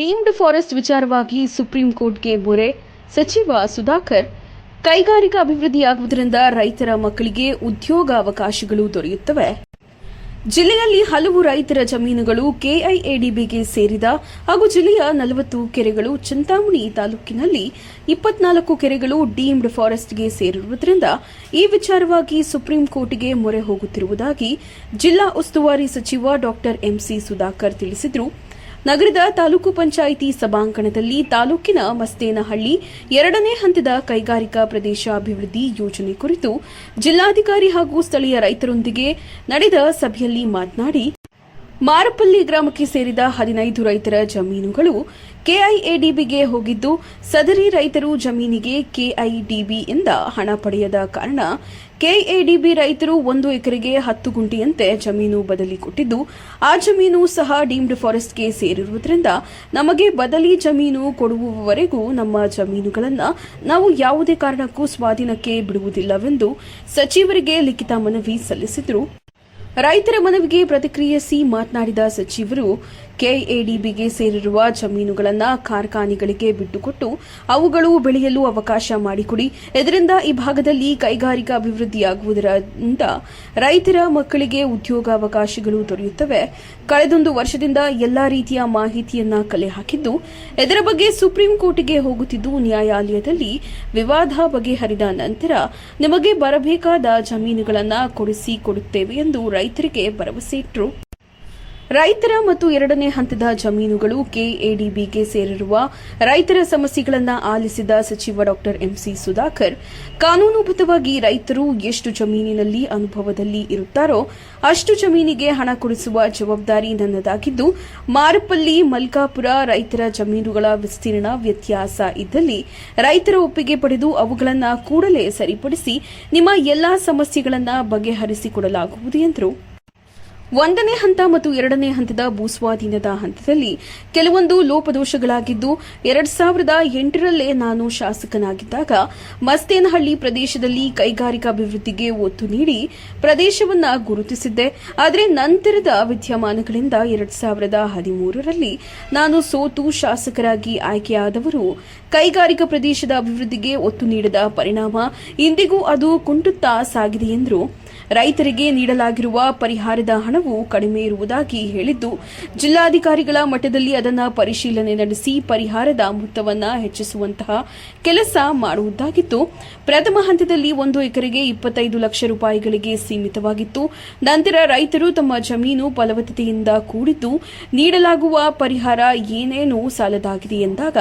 Deemed forest ವಿಚಾರವಾಗಿ supreme ಕೋರ್ಟ್ಗೆ ಮೊರೆ ಸಚಿವ ಸುಧಾಕರ್ ಕೈಗಾರಿಕಾ ಅಭಿವೃದ್ಧಿಯಾಗುವುದರಿಂದ ರೈತರ ಮಕ್ಕಳಿಗೆ ಉದ್ಯೋಗಾವಕಾಶಗಳು ದೊರೆಯುತ್ತವೆ. ಜಿಲ್ಲೆಯಲ್ಲಿ ಹಲವು ರೈತರ ಜಮೀನುಗಳು ಕೆಐಎಡಿಬಿಗೆ ಸೇರಿದ ಹಾಗೂ ಜಿಲ್ಲೆಯ ನಲವತ್ತು ಕೆರೆಗಳು ಚಿಂತಾಮಣಿ ತಾಲೂಕಿನಲ್ಲಿ ಇಪ್ಪತ್ನಾಲ್ಕು ಕೆರೆಗಳು ಡೀಮ್ಡ್ ಫಾರೆಸ್ಟ್ಗೆ ಸೇರಿರುವುದರಿಂದ ಈ ವಿಚಾರವಾಗಿ ಸುಪ್ರೀಂ ಕೋರ್ಟ್ಗೆ ಮೊರೆ ಹೋಗುತ್ತಿರುವುದಾಗಿ ಜಿಲ್ಲಾ ಉಸ್ತುವಾರಿ ಸಚಿವ ಡಾ ಎಂಸಿ ಸುಧಾಕರ್ ತಿಳಿಸಿದರು. ನಗರದ ತಾಲೂಕು ಪಂಚಾಯಿತಿ ಸಭಾಂಗಣದಲ್ಲಿ ತಾಲೂಕಿನ ಮಸ್ತೇನಹಳ್ಳಿ ಎರಡನೇ ಹಂತದ ಕೈಗಾರಿಕಾ ಪ್ರದೇಶ ಅಭಿವೃದ್ಧಿ ಯೋಜನೆ ಕುರಿತು ಜಿಲ್ಲಾಧಿಕಾರಿ ಹಾಗೂ ಸ್ಥಳೀಯ ರೈತರೊಂದಿಗೆ ನಡೆದ ಸಭೆಯಲ್ಲಿ ಮಾತನಾಡಿ ಮಾರಪಲ್ಲಿ ಗ್ರಾಮಕ್ಕೆ ಸೇರಿದ ಹದಿನೈದು ರೈತರ ಜಮೀನುಗಳು ಕೆಐಎಡಿಬಿಗೆ ಹೋಗಿದ್ದು, ಸದರಿ ರೈತರು ಜಮೀನಿಗೆ ಕೆಐಡಿಬಿಯಿಂದ ಹಣ ಪಡೆಯದ ಕಾರಣ ಕೆಎಡಿಬಿ ರೈತರು ಒಂದು ಎಕರೆಗೆ ಹತ್ತು ಗುಂಟೆಯಂತೆ ಜಮೀನು ಬದಲಿ ಕೊಟ್ಟಿದ್ದು, ಆ ಜಮೀನು ಸಹ ಡೀಮ್ಡ್ ಫಾರೆಸ್ಟ್ಗೆ ಸೇರಿರುವುದರಿಂದ ನಮಗೆ ಬದಲಿ ಜಮೀನು ಕೊಡುವವರೆಗೂ ನಮ್ಮ ಜಮೀನುಗಳನ್ನು ನಾವು ಯಾವುದೇ ಕಾರಣಕ್ಕೂ ಸ್ವಾಧೀನಕ್ಕೆ ಬಿಡುವುದಿಲ್ಲವೆಂದು ಸಚಿವರಿಗೆ ಲಿಖಿತ ಮನವಿ ಸಲ್ಲಿಸಿದರು. ರೈತರ ಮನವಿಗೆ ಪ್ರತಿಕ್ರಿಯಿಸಿ ಮಾತನಾಡಿದ ಸಚಿವರು, ಕೆಎಡಿಬಿಗೆ ಸೇರಿರುವ ಜಮೀನುಗಳನ್ನು ಕಾರ್ಖಾನೆಗಳಿಗೆ ಬಿಟ್ಟುಕೊಟ್ಟು ಅವುಗಳು ಬೆಳೆಯಲು ಅವಕಾಶ ಮಾಡಿಕೊಡಿ. ಇದರಿಂದ ಈ ಭಾಗದಲ್ಲಿ ಕೈಗಾರಿಕಾ ಅಭಿವೃದ್ಧಿಯಾಗುವುದರಿಂದ ರೈತರ ಮಕ್ಕಳಿಗೆ ಉದ್ಯೋಗಾವಕಾಶಗಳು ದೊರೆಯುತ್ತವೆ. ಕಳೆದೊಂದು ವರ್ಷದಿಂದ ಎಲ್ಲಾ ರೀತಿಯ ಮಾಹಿತಿಯನ್ನ ಕಲೆ ಹಾಕಿದ್ದು, ಇದರ ಬಗ್ಗೆ ಸುಪ್ರೀಂ ಕೋರ್ಟ್ಗೆ ಹೋಗುತ್ತಿದ್ದು ನ್ಯಾಯಾಲಯದಲ್ಲಿ ವಿವಾದ ಬಗೆಹರಿದ ನಂತರ ನಿಮಗೆ ಬರಬೇಕಾದ ಜಮೀನುಗಳನ್ನು ಕೊಡಿಸಿ ಕೊಡುತ್ತೇವೆ ಎಂದು ರೈತರಿಗೆ ಭರವಸೆ ಇಟ್ಟರು ರೈತರ ಮತ್ತು ಎರಡನೇ ಹಂತದ ಜಮೀನುಗಳು ಕೆಎಡಿಬಿಗೆ ಸೇರಿರುವ ರೈತರ ಸಮಸ್ಯೆಗಳನ್ನು ಆಲಿಸಿದ ಸಚಿವ ಡಾ ಎಂಸಿ ಸುಧಾಕರ್. ಕಾನೂನುಬದ್ಧವಾಗಿ ರೈತರು ಎಷ್ಟು ಜಮೀನಿನಲ್ಲಿ ಅನುಭವದಲ್ಲಿ ಇರುತ್ತಾರೋ ಅಷ್ಟು ಜಮೀನಿಗೆ ಹಣ ಕೊಡಿಸುವ ಜವಾಬ್ದಾರಿ ನನ್ನದಾಗಿದ್ದು ಮಾರಪಲ್ಲಿ ಮಲ್ಕಾಪುರ ರೈತರ ಜಮೀನುಗಳ ವಿಸ್ತೀರ್ಣ ವ್ಯತ್ಯಾಸ ಇದ್ದಲ್ಲಿ ರೈತರ ಒಪ್ಪಿಗೆ ಪಡೆದು ಅವುಗಳನ್ನು ಕೂಡಲೇ ಸರಿಪಡಿಸಿ ನಿಮ್ಮ ಎಲ್ಲಾ ಸಮಸ್ಯೆಗಳನ್ನು ಬಗೆಹರಿಸಿಕೊಡಲಾಗುವುದು ಎಂದರು. ಒಂದನೇ ಹಂತ ಮತ್ತು ಎರಡನೇ ಹಂತದ ಭೂಸ್ವಾಧೀನದ ಹಂತದಲ್ಲಿ ಕೆಲವೊಂದು ಲೋಪದೋಷಗಳಾಗಿದ್ದು, ಎರಡ್ ಸಾವಿರದ ಎಂಟರಲ್ಲೇ ನಾನು ಶಾಸಕನಾಗಿದ್ದಾಗ ಮಸ್ತೇನಹಳ್ಳಿ ಪ್ರದೇಶದಲ್ಲಿ ಕೈಗಾರಿಕಾಭಿವೃದ್ಧಿಗೆ ಒತ್ತು ನೀಡಿ ಪ್ರದೇಶವನ್ನ ಗುರುತಿಸಿದ್ದೆ. ಆದರೆ ನಂತರದ ವಿದ್ಯಮಾನಗಳಿಂದ ಎರಡ್ ಸಾವಿರದ ಹದಿಮೂರರಲ್ಲಿ ನಾನು ಸೋತು ಶಾಸಕರಾಗಿ ಆಯ್ಕೆಯಾದವರು ಕೈಗಾರಿಕಾ ಪ್ರದೇಶದ ಅಭಿವೃದ್ಧಿಗೆ ಒತ್ತು ನೀಡದ ಪರಿಣಾಮ ಇಂದಿಗೂ ಅದು ಕುಂಟುತ್ತಾ ಸಾಗಿದೆ ಎಂದರು. ರೈತರಿಗೆ ನೀಡಲಾಗಿರುವ ಪರಿಹಾರದ ಹಣವು ಕಡಿಮೆ ಇರುವುದಾಗಿ ಹೇಳಿದ್ದು, ಜಿಲ್ಲಾಧಿಕಾರಿಗಳ ಮಟ್ಟದಲ್ಲಿ ಅದನ್ನು ಪರಿಶೀಲನೆ ನಡೆಸಿ ಪರಿಹಾರದ ಮೊತ್ತವನ್ನು ಹೆಚ್ಚಿಸುವಂತಹ ಕೆಲಸ ಮಾಡುವುದಾಗಿತ್ತು. ಪ್ರಥಮ ಹಂತದಲ್ಲಿ ಒಂದು ಎಕರೆಗೆ ಇಪ್ಪತ್ತೈದು ಲಕ್ಷ ರೂಪಾಯಿಗಳಿಗೆ ಸೀಮಿತವಾಗಿತ್ತು. ನಂತರ ರೈತರು ತಮ್ಮ ಜಮೀನು ಫಲವತ್ತತೆಯಿಂದ ಕೂಡಿದ್ದು, ನೀಡಲಾಗುವ ಪರಿಹಾರ ಏನೇನು ಸಾಲದಾಗಿದೆ ಎಂದಾಗ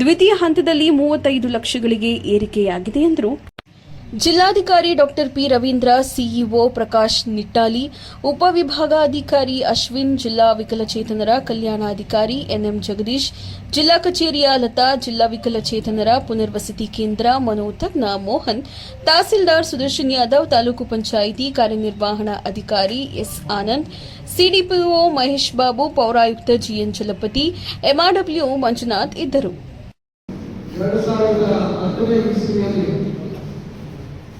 ದ್ವಿತೀಯ ಹಂತದಲ್ಲಿ ಮೂವತ್ತೈದು ಲಕ್ಷಗಳಿಗೆ ಏರಿಕೆಯಾಗಿದೆ ಎಂದರು. ಜಿಲ್ಲಾಧಿಕಾರಿ doctor P Ravindra CEO Prakash Nittali ಉಪವಿಭಾಗಾಧಿಕಾರಿ ಅಶ್ವಿನ್ ಜಿಲ್ಲಾ ವಿಕಲಚೇತನರ ಕಲ್ಯಾಣಾಧಿಕಾರಿ ಎನ್ಎಂ ಜಗದೀಶ್ ಜಿಲ್ಲಾ ಕಚೇರಿಯ ಲತಾ ಜಿಲ್ಲಾ ವಿಕಲಚೇತನರ ಪುನರ್ವಸತಿ ಕೇಂದ್ರ ಮನೋತಜ್ಞ ಮೋಹನ್ ತಹಸೀಲ್ದಾರ್ ಸುದರ್ಶನ್ ಯಾದವ್ ತಾಲೂಕು ಪಂಚಾಯಿತಿ ಕಾರ್ಯನಿರ್ವಹಣಾ ಅಧಿಕಾರಿ ಎಸ್ ಆನಂದ್ ಸಿಡಿಪಿಒ ಮಹೇಶ್ ಬಾಬು ಪೌರಾಯುಕ್ತ ಜಿಎನ್ ಚಲಪತಿ ಎಂಆರ್ಡಬ್ಲ್ಯೂ ಮಂಜುನಾಥ್ ಇದ್ದರು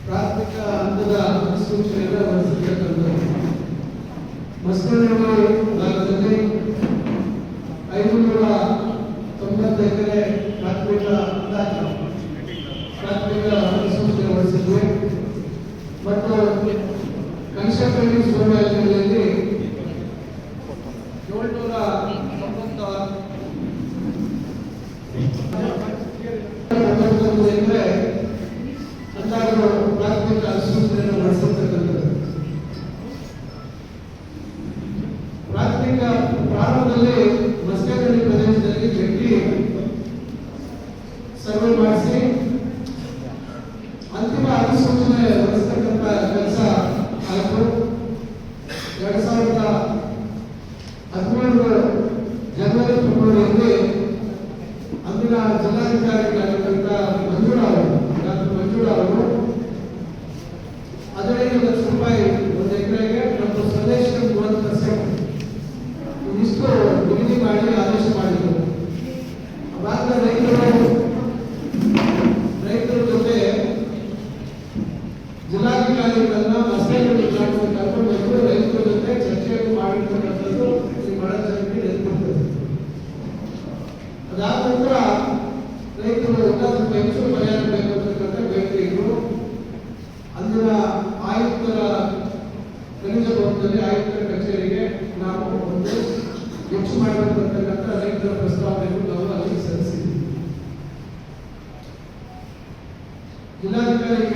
ಪ್ರಾಥಮಿಕ ಹಂತದ ಅಧಿಸೂಚನೆಯನ್ನು ಹೊರಡಿಸಿರ್ತಕ್ಕಂಥದ್ದು ಮಸ್ಕರಳ್ಳಿ ಭಾಗದಲ್ಲಿ ಐದುನೂರ ತೊಂಬತ್ತು ಎಕರೆ ಪ್ರಾಥಮಿಕ ಅಂದಾಜು ಪ್ರಾಥಮಿಕ ಅನುಸೂಚನೆ ಹೊರಡಿಸಿದ್ವಿ ಮತ್ತು ಸುವರ್ಣದಲ್ಲಿ ಏಳ್ನೂರ ತೊಂಬತ್ತ Yeah.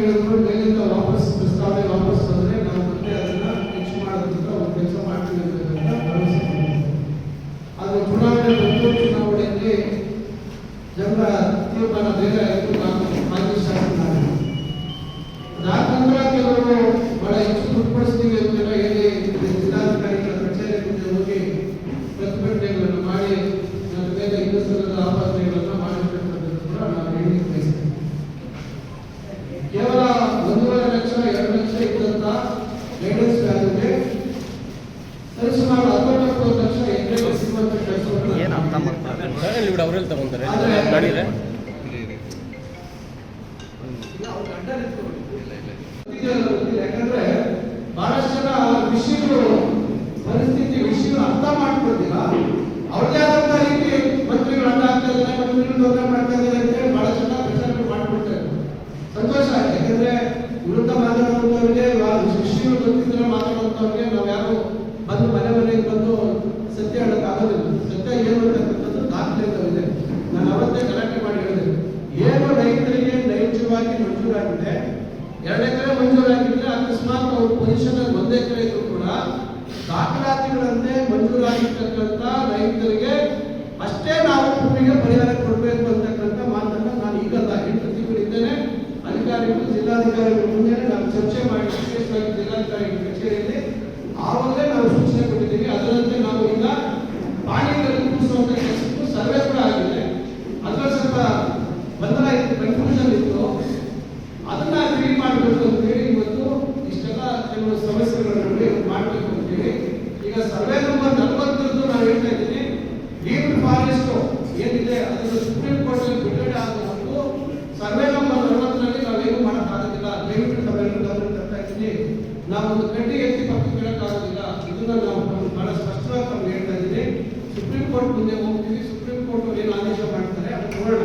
ಹೇಳಿದ್ರು ಮೇಲಿಂದ ವಾಪಸ್ ಪ್ರಸ್ತಾವನೆ ವಾಪಸ್ ಬಂದ್ರೆ ನಾವು ಮತ್ತೆ ಅದನ್ನ ಹೆಚ್ಚು ಮಾಡೋದಕ್ಕೆ ಒಂದು ಕೆಲಸ ಮಾಡ್ತೀವಿ ಅಂತ ಭರವಸೆ ಅದು ಚುನಾವಣೆ ಬಂತು ಚುನಾವಣೆಯಲ್ಲಿ ಜನರ ತೀರ್ಮಾನ ಬೇಗ ಆಯಿತು ನಾನು ಮಾಜಿ ಶಾಸಕನಾಗಿದ್ದೆ ಅದಾದ ನಂತರ ಕೆಲವರು ಬಹಳ ಹೆಚ್ಚು ದುಡ್ಡುಪಡಿಸ್ತೀವಿ ಅಂತೆಲ್ಲ ಹೇಳಿ ಜಿಲ್ಲಾಧಿಕಾರಿಗಳ ಕಚೇರಿ ಮುಂದೆ ಹೋಗಿ ಪ್ರತಿಭಟನೆಗಳನ್ನು ಮಾಡಿ ನನ್ನ ಮೇಲೆ ಇನ್ನಿಸರದ ಆಪಾದನೆಗಳನ್ನು ಮಾಡಿರ್ತಕ್ಕಂಥದ್ದು ಕೂಡ ನಾನು ಹೇಳಲಿಕ್ಕೆ ಬಯಸ್ತೇನೆ ಕೇವಲ ಒಂದೂವರೆ ಲಕ್ಷ ಎರಡು ಲಕ್ಷ ಇದ್ದಂತ ಗೈಡೆನ್ಸ್ ವ್ಯಾಲ್ಯೂಗೆ ಸರಿಸುಮಾರು ಹತ್ತೊಂಬತ್ತು ಲಕ್ಷ ಎಕರೆ ಸಿಗುವಂತ ಕೆಲಸವನ್ನು ಏನು ಅರ್ಥ ಮಾಡ್ತಾರೆ ಗಾಡಿಯಲ್ಲಿ ಬಿಡು ಅವರೆಲ್ಲಿ ತಗೊಂತಾರೆ ಆದ್ರೆ- ಗಾಡಿ ಇದೆ ಯಾಕಂದ್ರೆ ಬಹಳಷ್ಟು ಜನ ವಿಷಯಗಳು ಪರಿಸ್ಥಿತಿ ವಿಷಯಗಳು ಅರ್ಥ ಮಾಡ್ಕೊಳ್ತಿಲ್ಲ ಅವ್ರದೇ ಆದಂತ ರೀತಿ ಮಂತ್ರಿಗಳು ಅಡ್ಡ ಆಗ್ತಾ ಇದ್ದಾರೆ ಮಂತ್ರಿಗಳು ತೊಂದರೆ ಮಾಡ್ತಾ ಇದ್ದಾರೆ ಅಂತ ಹೇಳಿ ಬಹಳ ಜನ ಪ್ರಚಾರ ಮಾಡ್ಕೊಳ್ತಾರೆ ಸಂತೋಷ ಆಯ್ತು ಯಾಕಂದ್ರೆ ವಿರುದ್ಧ ಮಾತಾಡುವಂತವ್ರಿಗೆ ವಿಷಯಗಳು ಗೊತ್ತಿದ್ರೆ ಮಾತಾಡುವಂತವ್ರಿಗೆ ನಾವು ಯಾರು ಬಂದು ಮನೆ ಮನೆಗೆ ಬಂದು ಸತ್ಯ ಹೇಳಕ್ ಆಗೋದಿಲ್ಲ ಸತ್ಯ ಏನು ಅಂತಕ್ಕಂಥದ್ದು ದಾಖಲೆ ಇದೆ ನಾನು ಅವತ್ತೇ ಗಲಾಟೆ ಮಾಡಿ ಹೇಳಿದೆ ಏನು ರೈತರಿಗೆ ನೈಜವಾಗಿ ಮಂಜೂರಾಗಿದೆ. ಎರಡು ಎಕರೆ ಮಂಜೂರಾಗಿದ್ರೆ ಅಕಸ್ಮಾತ್ ಅವರು ಪೊಸಿಷನ್ ಅಲ್ಲಿ ಕಡೆ ಎಕರೆ ಇದ್ರು ಕೂಡ ದಾಖಲಾತಿಗಳಂತೆ ಮಂಜೂರಾಗಿರ್ತಕ್ಕಂಥ ರೈತರಿಗೆ ಅಷ್ಟೇ ನಾವು ಭೂಮಿಗೆ ಪರಿಹಾರ ಕೊಡಬೇಕು ಅಂತಕ್ಕಂಥ ಮಾತನ್ನ ನಾನು ಈಗಲ್ಲ ಎಂಟು ಅಧಿಕಾರಿಗಳು, ಜಿಲ್ಲಾಧಿಕಾರಿಗಳ ಮುಂದೆ ನಾನು ಚರ್ಚೆ ಮಾಡಿ ವಿಶೇಷವಾಗಿ ಜಿಲ್ಲಾಧಿಕಾರಿಗಳ ಕಚೇರಿಯಲ್ಲಿ ಆವಾಗಲೇ ನಾವು ಸೂಚನೆ ಕೊಟ್ಟಿದ್ದೀವಿ ಅದರಂತೆ ನಾವು ಈಗ ಪಾಣಿಗಳಲ್ಲಿ ಕೂರಿಸುವಂತ ಕೆಲಸಕ್ಕೂ ಸರ್ವೆ ಕೂಡ ಆಗಿದೆ ಅದ್ರಲ್ಲಿ ಸ್ವಲ್ಪ ಗೊಂದಲ ಇತ್ತು ಕನ್ಫ್ಯೂಷನ್ ಇತ್ತು ಅದನ್ನ ಕ್ಲೀನ್ ಮಾಡಬೇಕು ಅಂತೇಳಿ ಇವತ್ತು ಇಷ್ಟೆಲ್ಲ ಕೆಲವು ಸಮಸ್ಯೆಗಳ ನಡುವೆ ಮಾಡಬೇಕು ಅಂತೇಳಿ ಈಗ ಸರ್ವೆ ನಂಬರ್ ನಲವತ್ತರದ್ದು ನಾನು ಹೇಳ್ತಾ ಇದ್ದೀನಿ ಲೀವ್ ಫಾರೆಸ್ಟ್ ಏನಿದೆ ಅದನ್ನು ಸುಪ್ರೀಂ ಕೋರ್ಟ್ ಅಲ್ಲಿ ಬಿಡುಗಡೆ ಆಗುವ ಮೊದಲು ಸರ್ವೆ ನಂಬರ್ ನಲವತ್ತರಲ್ಲಿ ನಾವೇನು ಮಾಡೋಕ್ಕಾಗೋದಿಲ್ಲ ದಯವಿಟ್ಟು ತಾವೆಲ್ಲರೂ ಗಮನ ತರ್ತಾ ಇದ್ದೀನಿ ನಾವು ಒಂದು ಕಡ್ಡಿ ಎತ್ತಿ ಪಕ್ಕಕ್ಕೆ ಇಡಕ್ಕಾಗೋದಿಲ್ಲ ಇದನ್ನ ನಾವು ಬಹಳ ಸ್ಪಷ್ಟವಾಗಿ ನಮ್ಗೆ ಹೇಳ್ತಾ ಇದ್ದೀನಿ ಸುಪ್ರೀಂ ಕೋರ್ಟ್ ಮುಂದೆ ಹೋಗ್ತೀವಿ. ಸುಪ್ರೀಂ ಕೋರ್ಟ್ ಏನು ಆದೇಶ ಮಾಡ್ತಾರೆ ಅದು ನೋಡೋಣ.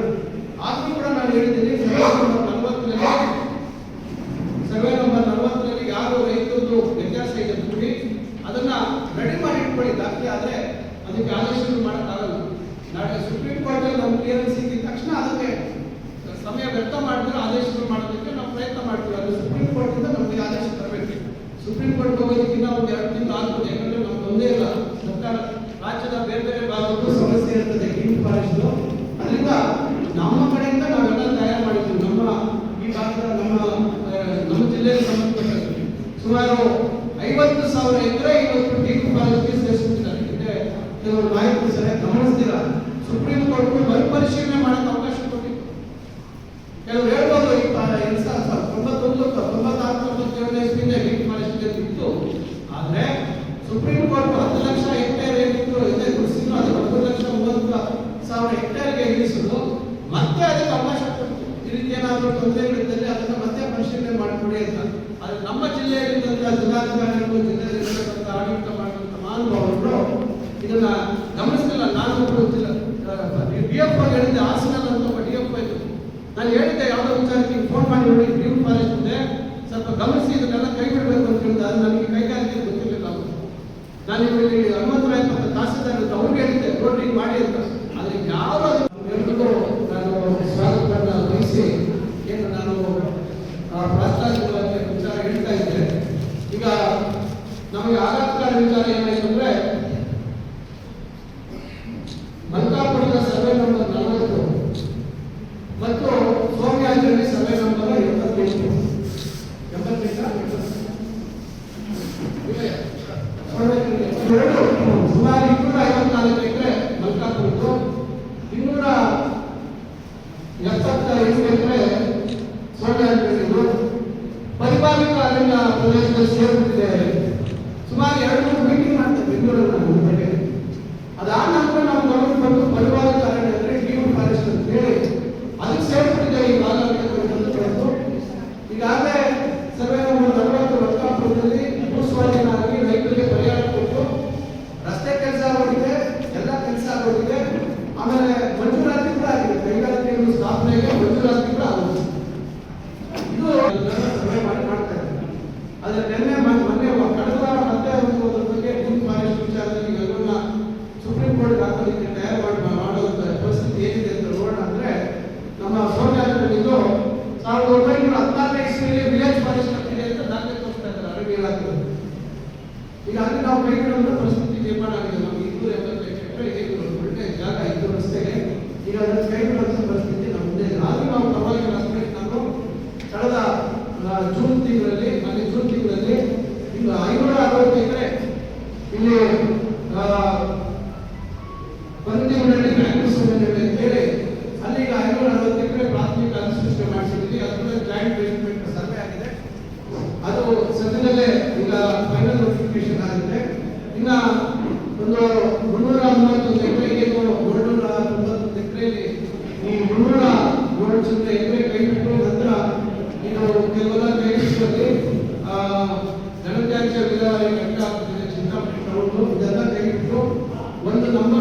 ಆದ್ರೂ ಕೂಡ ನಾನು ಹೇಳಿದ್ದೀನಿ, ಸರ್ವೆ ನಂಬರ್ ನಲವತ್ತರಲ್ಲಿ, ಸರ್ವೆ ನಂಬರ್ ನಲವತ್ತರಲ್ಲಿ ಯಾರು ರೈತರದ್ದು ವ್ಯತ್ಯಾಸ ಇದೆ ನೋಡಿ ಅದನ್ನ ರೆಡಿ ಮಾಡಿ ಇಟ್ಕೊಳ್ಳಿ. ದಾಖಲೆ ಆದರೆ ಅದಕ್ಕೆ ಆದೇಶಗಳು ಮಾಡೋಕ್ಕಾಗಲ್ಲ ನಾಳೆ ಸುಪ್ರೀಂ ಕೋರ್ಟ್ ನಮ್ಮ ಕ್ಲಿಯರೆನ್ಸ್ ಸಿಕ್ಕಿದ ತಕ್ಷಣ ಅದಕ್ಕೆ ಸಮಯ ವ್ಯರ್ಥ ಮಾಡಿದ್ರೆ ಆದೇಶಗಳು ಮಾಡೋದಕ್ಕೆ ನಾವು ಪ್ರಯತ್ನ ಮಾಡ್ತೀವಿ. ಅದು ಸುಪ್ರೀಂ ಕೋರ್ಟ್ ಇಂದ ನಮಗೆ ಆದೇಶ ಸುಪ್ರೀಂ ಕೋರ್ಟ್ ಹೋಗೋದಕ್ಕಿಂತ ಒಂದು ಎರಡು ತಿಂಗಳು ಆಗ್ಬೋದು, ಯಾಕಂದ್ರೆ ನಮ್ಗೆ ಒಂದೇ ಇಲ್ಲ. ಸರ್ಕಾರ ರಾಜ್ಯದ ಬೇರೆ ಬೇರೆ ಭಾಗಕ್ಕೂ ಸಮಸ್ಯೆ ಇರ್ತದೆ ಗ್ರೀನ್ ಫಾರೆಸ್ಟ್ ಅದರಿಂದ ನಮ್ಮ ಕಡೆಯಿಂದ ನಾವೆಲ್ಲ ತಯಾರು ಮಾಡಿದ್ವಿ ನಮ್ಮ ಈ ಭಾಗದ ನಮ್ಮ ನಮ್ಮ ಜಿಲ್ಲೆಗೆ ಸಂಬಂಧಪಟ್ಟಂತೆ. ಸುಮಾರು ಐವತ್ತು ಸಾವಿರ ಎಕರೆ ಇವತ್ತು ಗ್ರೀನ್ ಫಾರೆಸ್ಟ್ಗೆ ಸೇರಿಸ್ಬಿಟ್ಟಿದ್ದಾರೆ ಕೆಲವರು ನಾಯಕರು ಸರಿಯಾಗಿ ಗಮನಿಸ್ತೀರ ಸುಪ್ರೀಂ ಕೋರ್ಟ್ ಮರುಪರಿಶೀಲನೆ ಮಾಡಕ್ಕೆ ಅವಕಾಶ ಕೊಟ್ಟಿತ್ತು ಕೆಲವರು ಹೇಳ್ಬೋದು ಈ ಪ- ಎರಡ್ ಸಾವಿರದ ತೊಂಬತ್ತೊಂದು ತೊಂಬತ್ತಾರು ತೊಂಬತ್ತೇಳನೇ ಇಸ್ವಿಯಿಂದ ಗ್ರೀನ್ ಫಾರೆಸ್ಟ್ ಇತ್ತು ಆದ್ರೆ ಸುಪ್ರೀಂ ಕೋರ್ಟ್ ಹತ್ತು ಲಕ್ಷ ಹೆಕ್ಟೇರ್ ಏನಿತ್ತು ಇದೆ ಕೃಷಿನು ಅದು ಹತ್ತು ಲಕ್ಷ ಮೂವತ್ತು ಸಾವಿರ ಹೆಕ್ಟೇರ್ಗೆ ಇಳಿಸಿದ್ರು ಮತ್ತೆ ಅದಕ್ಕೆ ಅವಕಾಶ ಈ ರೀತಿ ಏನಾದರೂ ತೊಂದರೆಗಳಿದ್ದಲ್ಲಿ ಅದನ್ನು ಮತ್ತೆ ಪರಿಶೀಲನೆ ಮಾಡಿಕೊಡಿ ಅಂತ. ಆದರೆ ನಮ್ಮ ಜಿಲ್ಲೆಯಲ್ಲಿದ್ದಂತಹ ಜಿಲ್ಲಾಧಿಕಾರಿಗಳು, ಜಿಲ್ಲೆಯಲ್ಲಿರ್ತಕ್ಕಂಥ ಆಡಳಿತ ಮಾಡುವಂತ ಮಹಾನುಭಾವರು ಇದನ್ನ ಗಮನಿಸಲಿಲ್ಲ. ನಾನು ಒಬ್ಬರು ಡಿ ಎಫ್ ಹೇಳಿದ್ದೆ ಹಾಸನಲ್ಲಿ ಅಂತ ಒಬ್ಬ ಡಿ ಎಫ್ ಇದ್ರು. ನಾನು ಹೇಳಿದ್ದೆ, ಯಾವುದೋ ವಿಚಾರಕ್ಕೆ ಫೋನ್ ಮಾಡಿ ನೋಡಿ, ಗ್ರೀನ್ ಫಾರೆಸ್ಟ್ ಇದೆ. ಸ್ವಲ್ಪ ಗಮನಿಸಿ, ಇದನ್ನೆಲ್ಲ ಕೈ ಬಿಡಬೇಕು ಅಂತ ಹೇಳಿದೆ ಅದು ನನಗೆ ಕೈಗಾರಿಕೆ ಗೊತ್ತಿರಲಿಲ್ಲ ನಾನು ಇಲ್ಲಿ ಹನುಮಂತರಾಯ ಮತ್ತು ತಹಸೀಲ್ದಾರ್ ಈಗ ಅದನ್ನು ಕೈ ಬಿಡುವಂತ ಪರಿಸ್ಥಿತಿ ನಮ್ಮ ಮುಂದೆ ಆದ್ರೂ ನಾವು ಪರವಾಗಿಲ್ಲ ರಸ್ತೆ ನಾನು ಕಳೆದ ಜೂನ್ ತಿಂಗಳಲ್ಲಿ ಅಲ್ಲಿ ಜೂನ್ ತಿಂಗಳಲ್ಲಿ ಈಗ ಐನೂರ ಅರವತ್ತು ಎಕರೆ ಇಲ್ಲಿ ಆ, ಬಂದಿಗಳಲ್ಲಿ ಬ್ಯಾಂಕ್ ಅಂತೇಳಿ ಅಲ್ಲಿ ಈಗ ಐನೂರ ಅರವತ್ತು ಎಕರೆ ಪ್ರಾಥಮಿಕ ಅನುಸೂಚನೆ ಮಾಡಿಸಿದ್ವಿ ಅದರ ಜಾಯಿಂಟ್ ಡೆವಲಪ್ಮೆಂಟ್ ಸರ್ವೆ ಆಗಿದೆ. ಅದು ಸದ್ಯದಲ್ಲೇ ಈಗ ಫೈನಲ್ ನೋಟಿಫಿಕೇಶನ್ ಆಗಿದೆ ಇನ್ನ ಒಂದು ಮುನ್ನೂರ ಮೂವತ್ತೊಂದು ಎಕರೆಗೆ ಏಳ್ನೂರ ತೊಂಬತ್ತೊಂದು ಎಕರೆಯಲ್ಲಿ ಈ ಮುನ್ನೂರ ಏಳು ಚಿಲ್ಲರೆ ಎಕರೆ ಕೈ ಬಿಟ್ಟು ನಂತರ ಇದು ಕೆಲವೆಲ್ಲ ಕೈ ಬಿಟ್ಟಲ್ಲಿ ಜನತ್ಯಾಜ್ಯ ವಿಲೇವಾರಿ ಕಟ್ಟ ಆಗ್ತಿದೆ ಚಿಂತಾಮಣಿ ಟೌನು ಇದೆಲ್ಲ ಕೈ ಬಿಟ್ಟು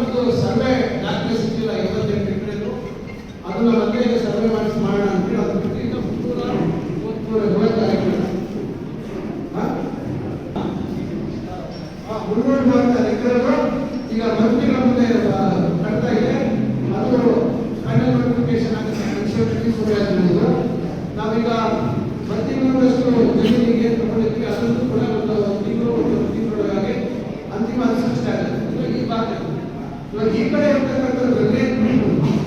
ನಂಬರ್ದು ಸರ್ವೆ ದಾಖಲೆ ಸಿಕ್ಕಿಲ್ಲ? ಎಂಬತ್ತೆಂಟು ಎಕರೆದು ಅದನ್ನ ಮತ್ತೆ ಸರ್ವೆ ಮಾಡಿಸಿ ಮಾಡೋಣ ಅಂತೇಳಿ ಅದ್ರ ಬಗ್ಗೆ ಈಗ ಈಗ ಮಂತ್ರಿಗಳ ಕಟ್ತಾ ಇದೆ. ಅದು ಫೈನಲ್ ನೋಟಿಫಿಕೇಶನ್ ಆಗುತ್ತೆ. ಆಗಿರೋದು ನಾವೀಗ ಪ್ರತಿ ತಿಂಗಳಷ್ಟು ಜಮೀನಿಗೆ ತಗೊಳ್ಳಿಕ್ಕೆ ಅದನ್ನು ಕೂಡ ಒಂದು ತಿಂಗಳು, ಒಂದು ತಿಂಗಳೊಳಗಾಗಿ ಅಂತಿಮ ಅನುಸರಿಸ್ತಾ ಇವಾಗ ಈ ಭಾಗ. Los hebreos que están en el